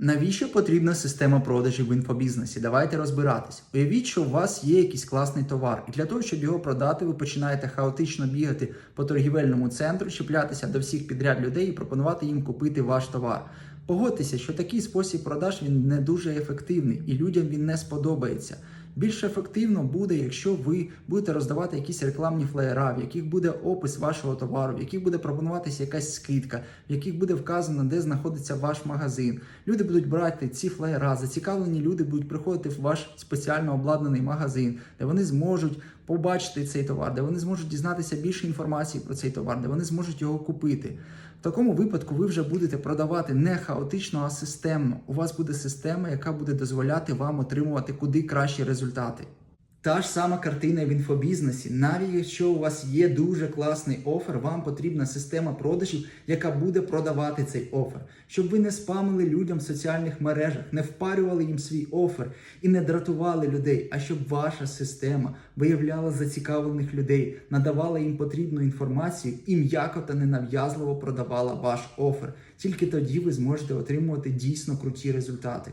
Навіщо потрібна система продажів в інфобізнесі? Давайте розбиратись. Уявіть, що у вас є якийсь класний товар, і для того, щоб його продати, ви починаєте хаотично бігати по торгівельному центру, чіплятися до всіх підряд людей і пропонувати їм купити ваш товар. Погодьтеся, що такий спосіб продаж він не дуже ефективний і людям він не сподобається. Більш ефективно буде, якщо ви будете роздавати якісь рекламні флеєра, в яких буде опис вашого товару, в яких буде пропонуватися якась скидка, в яких буде вказано, де знаходиться ваш магазин. Люди будуть брати ці флеєра, зацікавлені люди будуть приходити в ваш спеціально обладнаний магазин, де вони зможуть побачити цей товар, де вони зможуть дізнатися більше інформації про цей товар, де вони зможуть його купити. В такому випадку ви вже будете продавати не хаотично, а системно. У вас буде система, яка буде дозволяти вам отримувати куди кращі результати. Та ж сама картина в інфобізнесі. Навіть якщо у вас є дуже класний офер, вам потрібна система продажів, яка буде продавати цей офер, щоб ви не спамили людям в соціальних мережах, не впарювали їм свій офер і не дратували людей, а щоб ваша система виявляла зацікавлених людей, надавала їм потрібну інформацію і м'яко та ненав'язливо продавала ваш офер. Тільки тоді ви зможете отримувати дійсно круті результати.